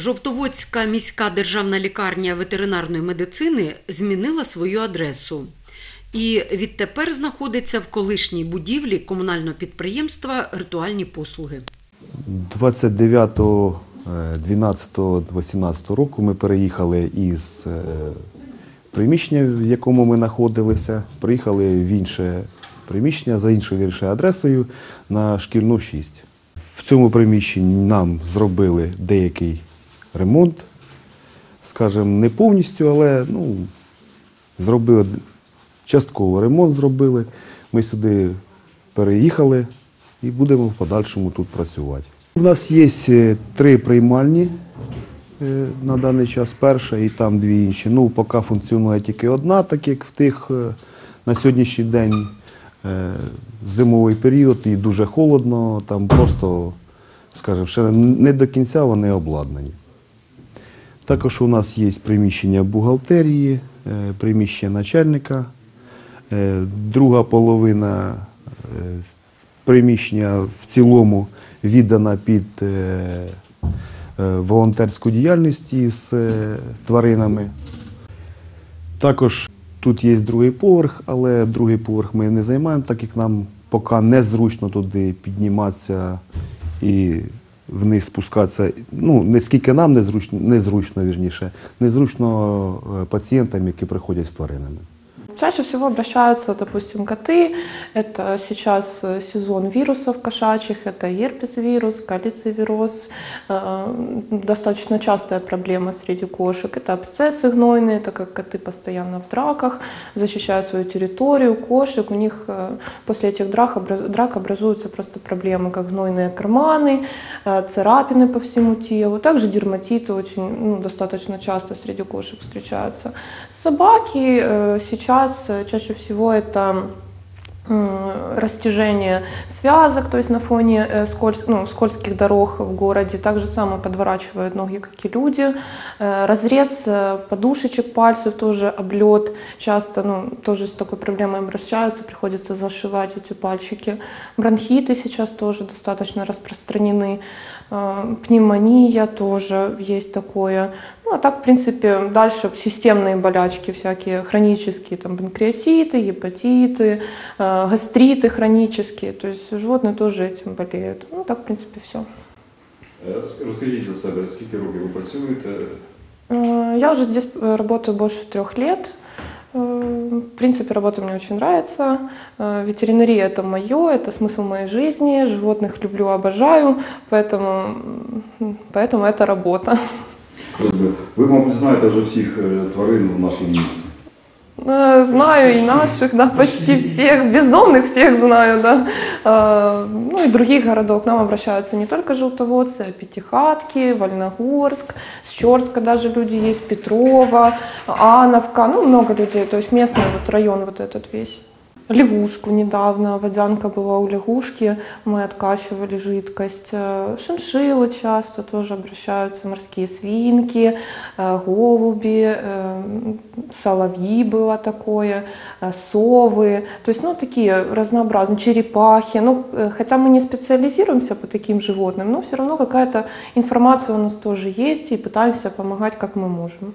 Жовтоводська міська державна лікарня ветеринарної медицини змінила свою адресу і відтепер знаходиться в колишній будівлі комунального підприємства Ритуальні послуги. 29 12 18 року ми переїхали із е, приміщення, в якому ми знаходилися, приїхали в інше приміщення за іншою віршою адресою на шкільну 6. В цьому приміщенні нам зробили деякий ремонт, скажімо, не повністю, але ну, зробили частково ремонт зробили. Ми сюди переїхали і будемо в подальшому тут працювати. У нас є е, три приймальні е, на даний час. Перша і там дві інші. Ну, поки функціонує тільки одна, так як в тих е, на сьогоднішній день зимовий період і дуже холодно, там просто, скажімо, ще не до кінця вони обладнані. Також у нас є приміщення бухгалтерії, е, приміщення начальника. Е, Друга половина е, приміщення в цілому віддана під волонтерську діяльність із тваринами. Також тут є другий поверх, але другий поверх ми не займаємо, так як нам поки незручно туди підніматися і вниз спускатися. Ну, не скільки нам незручно, незручно вірніше, незручно е, пацієнтам, які приходять з тваринами. Чаще всего обращаются, допустим, коты. Это сейчас э, сезон вирусов кошачьих, это герпес-вирус, калиций-вироз. Э, Достаточно частая проблема среди кошек. Это абсцессы гнойные, так как коты постоянно в драках, защищают свою территорию, кошек. У них э, после этих драк, обра- драк образуются просто проблемы, как гнойные карманы, э, царапины по всему телу. Также дерматиты очень ну, достаточно часто среди кошек встречаются. Собаки э, сейчас э, чаще всего это растяжение связок, то есть на фоне э, скольз- ну, скользких дорог в городе. Так же само подворачивают ноги, как и люди. Э, Разрез подушечек пальцев, тоже облет. Часто ну, тоже с такой проблемой обращаются, приходится зашивать эти пальчики. Бронхиты сейчас тоже достаточно распространены. Э, Пневмония тоже есть такое. Ну, а так, в принципе, дальше системные болячки всякие, хронические, там, панкреатиты, гепатиты, э, гастриты хронические. То есть животные тоже этим болеют. Ну, так, в принципе, все. Е, розк- Розкажіть за себе, скільки років ви працюєте? Э, Я уже здесь э, работаю больше трех лет. Э, В принципе, работа мне очень нравится. Э, Ветеринария это мое, это смысл моей жизни. Животных люблю, обожаю, поэтому, м, поэтому это работа. Розбив. Ви, мабуть, знаєте вже всіх е, тварин в нашому місті. Э, Знаю и наших, да, почти всех, бездомных всех знаю, да. Э, Ну и других городов. К нам обращаются не только желтоводцы, а Пятихатки, Вольногорск, с даже люди есть, Петрова, Ановка, ну много людей, то есть местный вот район вот этот весь. Лягушку недавно, водянка была у лягушки, мы откачивали жидкость. Э, Шиншиллы часто тоже обращаются, морские свинки, э, голуби, э, соловьи было такое, совы. То есть, ну, такие разнообразные, черепахи. Ну, хотя мы не специализируемся по таким животным, но все равно какая-то информация у нас тоже есть, и пытаемся помогать, как мы можем.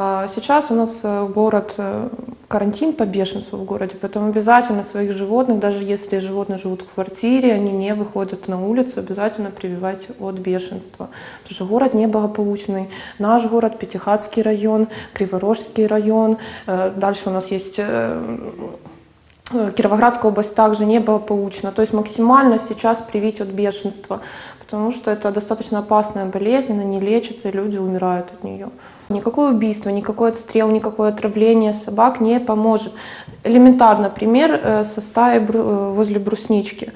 А Сейчас у нас э, город, э, карантин по бешенству в городе, поэтому обязательно своих животных, даже если животные живут в квартире, они не выходят на улицу, обязательно прививать от бешенства. Потому что город неблагополучный. Наш город, Пятихатский район, Криворожский район. Э, Дальше у нас есть Кировоградская область также неблагополучна. То есть максимально сейчас привить от бешенства, потому что это достаточно опасная болезнь, она не лечится, и люди умирают от нее. Никакое убийство, никакой отстрел, никакое отравление собак не поможет. Элементарно, пример э, со бру- э, возле бруснички.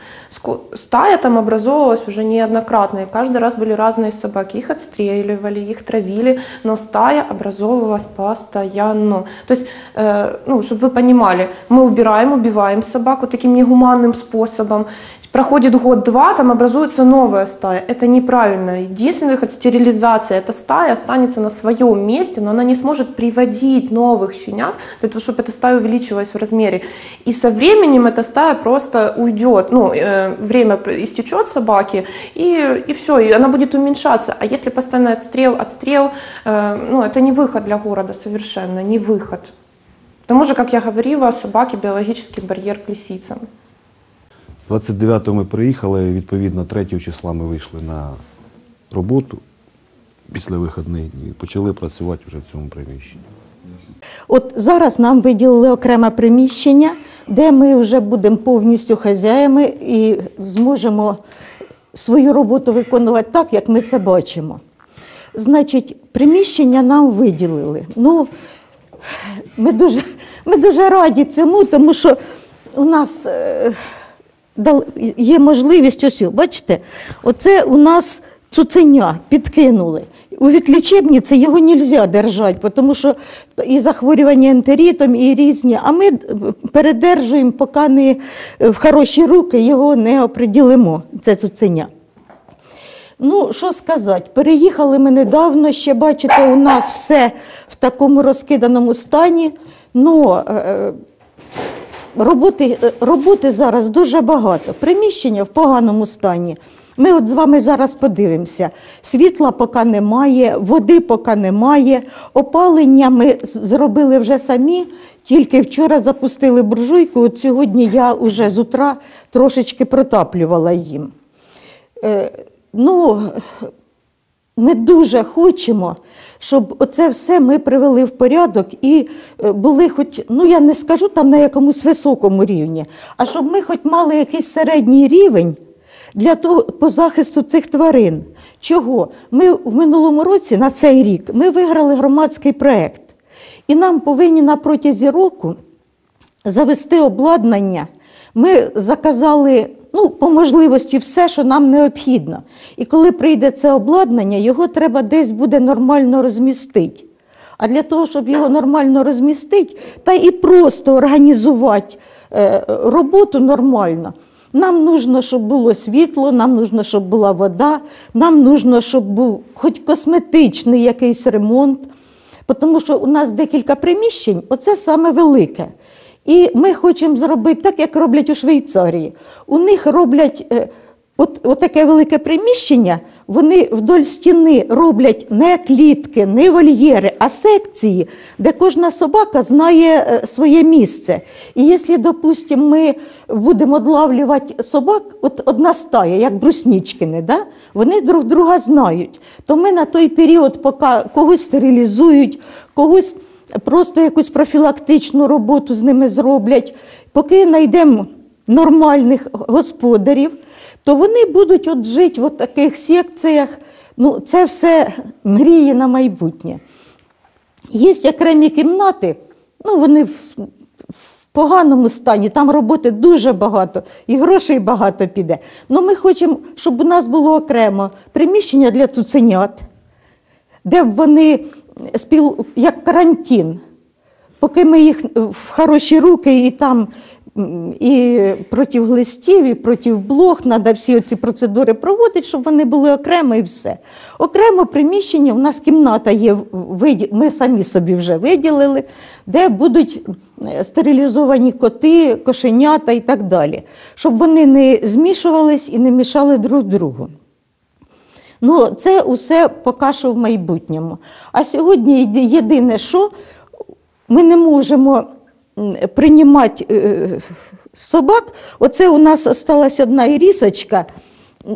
Стая там образовывалась уже неоднократно, и каждый раз были разные собаки. Их отстреливали, их травили, но стая образовывалась постоянно. То есть, э, ну, чтобы вы понимали, мы убираем, убиваем собаку таким негуманным способом. Проходит год-два, там образуется новая стая. Это неправильно. Единственный выход – стерилизация. Эта стая останется на своем месте, но она не сможет приводить новых щенят для того, чтобы эта стая увеличивалась в размере. И со временем эта стая просто уйдет, ну, э, время истечет собаки, и, и все, и она будет уменьшаться. А если постоянно отстрел, отстрел, э, ну, это не выход для города совершенно, не выход. К тому же, как я говорила, собаки биологический барьер к лисицам. 29-го ми приїхали, відповідно, 3 числа ми вийшли на роботу після вихідних днів і почали працювати вже в цьому приміщенні. От зараз нам виділили окреме приміщення, де ми вже будемо повністю хазяями і зможемо свою роботу виконувати так, як ми це бачимо. Значить, приміщення нам виділили. Ну, ми дуже, ми дуже раді цьому, тому що у нас е, є можливість ось, бачите, оце у нас цуценя підкинули. У відлічебниці його не можна держати, тому що і захворювання ентерітом, і різні. А ми передержуємо, поки не в хороші руки його не оприділимо, це цуценя. Ну, що сказати, переїхали ми недавно, ще бачите, у нас все в такому розкиданому стані. Ну, е, роботи, е, роботи зараз дуже багато. Приміщення в поганому стані. Ми от з вами зараз подивимося. Світла поки немає, води поки немає. Опалення ми зробили вже самі, тільки вчора запустили буржуйку. От сьогодні я вже з утра трошечки протаплювала їм. Е, ну, ми дуже хочемо, щоб оце все ми привели в порядок і е, були хоч, ну я не скажу там на якомусь високому рівні, а щоб ми хоч мали якийсь середній рівень для того по захисту цих тварин. Чого? Ми в минулому році на цей рік ми виграли громадський проект, і нам повинні на протязі року завести обладнання. Ми заказали ну, по можливості все, що нам необхідно. І коли прийде це обладнання, його треба десь буде нормально розмістити. А для того, щоб його нормально розмістити, та і просто організувати е, роботу нормально. Нам нужно, щоб було світло, нам нужно, щоб була вода, нам нужно, щоб був хоч косметичний якийсь ремонт. Тому що у нас декілька приміщень, оце саме велике. І ми хочемо зробити так, як роблять у Швейцарії. У них роблять е, от, от таке велике приміщення, вони вдоль стіни роблять не клітки, не вольєри, а секції, де кожна собака знає е, своє місце. І якщо, допустимо, ми будемо одлавлювати собак, от одна стая, як бруснічкини, да? вони друг друга знають, то ми на той період, поки когось стерилізують, когось просто якусь профілактичну роботу з ними зроблять. Поки знайдемо нормальних господарів, то вони будуть от жити в таких секціях. Ну, це все мрії на майбутнє. Є окремі кімнати, ну вони в, в поганому стані, там роботи дуже багато, і грошей багато піде. Ну ми хочемо, щоб у нас було окремо приміщення для цуценят, де б вони спіл, як карантин. Поки ми їх в хороші руки і там і проти глистів, і проти блох, треба всі ці процедури проводити, щоб вони були окремо і все. Окремо приміщення, у нас кімната є, ми самі собі вже виділили, де будуть е, стерилізовані коти, кошенята і так далі, щоб вони не змішувались і не мішали друг другу. Ну, це усе поки що в майбутньому. А сьогодні єдине, що ми не можемо приймати е, собак. Оце у нас осталась одна ірісочка,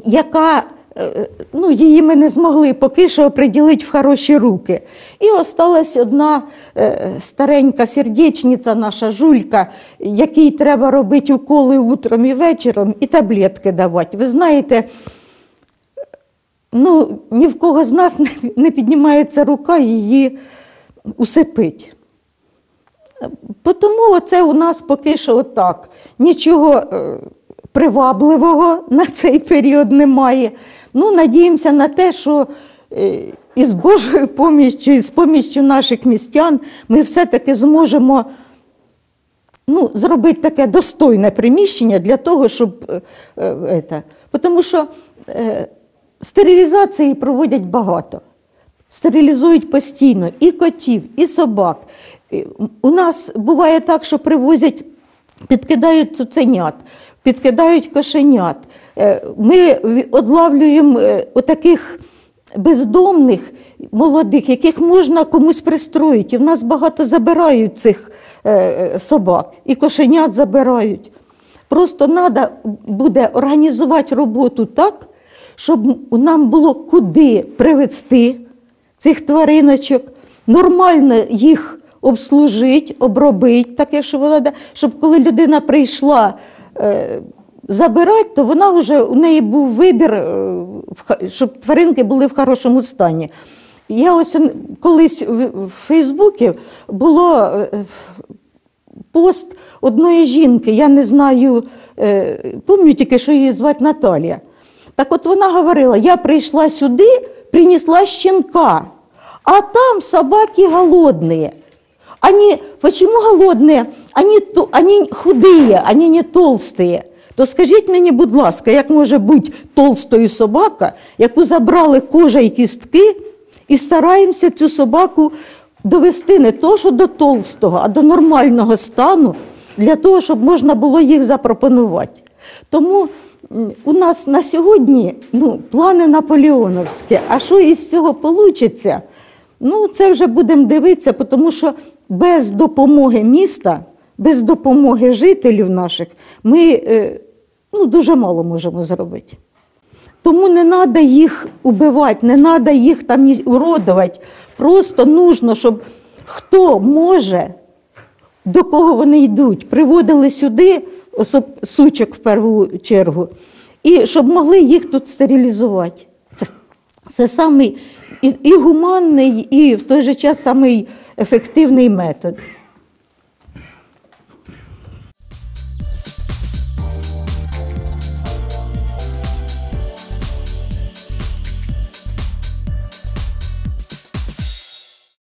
яка е, ну, її ми не змогли поки що оприділити в хороші руки. І осталась одна е, старенька сердечниця, наша жулька, якій треба робити уколи утром і вечором, і таблетки давати. Ви знаєте, ну, ні в кого з нас не, не піднімається рука її усипить. Тому оце у нас поки що отак. Нічого е, привабливого на цей період немає. Ну, надіємося на те, що е, із Божою поміччю, і з поміччю наших містян ми все-таки зможемо ну, зробити таке достойне приміщення для того, щоб. Е, е. Тому що е, стерилізації проводять багато. Стерилізують постійно і котів, і собак. У нас буває так, що привозять, підкидають цуценят, підкидають кошенят. Е, Ми одлавлюємо е, отаких бездомних молодих, яких можна комусь пристроїти. І в нас багато забирають цих е, собак, і кошенят забирають. Просто треба буде організувати роботу так, щоб нам було куди привезти цих твариночок, нормально їх обслужити, обробити, таке, що вона, щоб коли людина прийшла е, забирати, то вона вже у неї був вибір, е, щоб тваринки були в хорошому стані. Я ось колись в, Фейсбуці було е, пост одної жінки, я не знаю, е, пам'ятаю тільки, що її звати Наталія. Так от вона говорила: я прийшла сюди, принесла щенка, а там собаки голодні. Они, почему голодные? Они, то- они худые, они не толстые. То скажіть мені, будь ласка, як може бути толстою собака, яку забрали кожа і кістки, і стараємося цю собаку довести не то, що до толстого, а до нормального стану, для того, щоб можна було їх запропонувати. Тому м, у нас на сьогодні ну, плани наполеоновські. А що із цього вийде? Ну, це вже будемо дивитися, тому що без допомоги міста, без допомоги жителів наших, ми е, ну, дуже мало можемо зробити. Тому не треба їх убивати, не треба їх там уродувати. Просто нужно, щоб хто може, до кого вони йдуть, приводили сюди особ... сучок в першу чергу, і щоб могли їх тут стерилізувати. Це, це самий і, і гуманний, і в той же час самий ефективний метод.